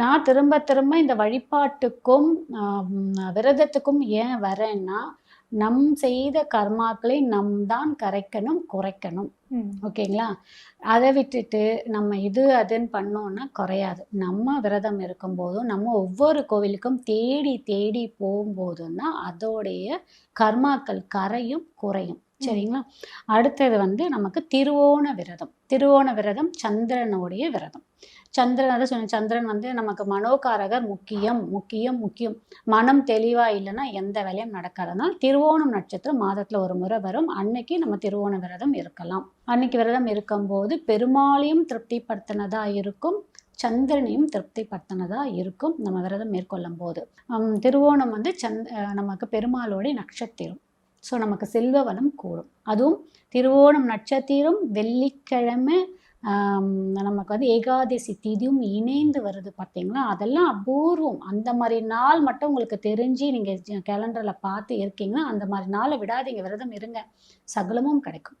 நான் திரும்ப திரும்ப இந்த வழிபாட்டுக்கும் விரதத்துக்கும் ஏன் வரேன்னா நம் செய்த கர்மாக்களை நம் தான் கரைக்கணும் குறைக்கணும். ஓகேங்களா? அதை விட்டுட்டு நம்ம இது அதுன்னு பண்ணோம்னா குறையாது. நம்ம விரதம் இருக்கும்போதும் நம்ம ஒவ்வொரு கோவிலுக்கும் தேடி தேடி போகும்போதும் தான் அதோடைய கர்மாக்கள் கரையும் குறையும். சரிங்களா? அடுத்தது வந்து நமக்கு திருவோண விரதம். திருவோண விரதம் சந்திரனுடைய விரதம். சந்திரன் அதை சொன்ன சந்திரன் வந்து நமக்கு மனோகாரகர் முக்கியம் முக்கியம் முக்கியம். மனம் தெளிவாக இல்லைன்னா எந்த வேலையும் நடக்காதனால் திருவோணம் நட்சத்திரம் மாதத்தில் ஒரு முறை வரும். அன்னைக்கு நம்ம திருவோண விரதம் இருக்கலாம். அன்னைக்கு விரதம் இருக்கும்போது பெருமாளையும் திருப்திப்படுத்தினதாக இருக்கும் சந்திரனையும் திருப்திப்படுத்தினதா இருக்கும் நம்ம விரதம் மேற்கொள்ளும் போது திருவோணம் வந்து சந்த் நமக்கு பெருமாளோடைய நட்சத்திரம். ஸோ நமக்கு செல்வ வளம் கூடும். அதுவும் திருவோணம் நட்சத்திரம் வெள்ளிக்கிழமை நமக்கு வந்து ஏகாதசி திதியும் இணைந்து வருது பார்த்தீங்களா? அதெல்லாம் அபூர்வம். அந்த மாதிரி நாள் மட்டும் உங்களுக்கு தெரிஞ்சு நீங்கள் கேலண்டரில் பார்த்து இருக்கீங்கன்னா அந்த மாதிரி நாளை விடாதீங்க. விரதம் இருங்க. சகலமும் கிடைக்கும்.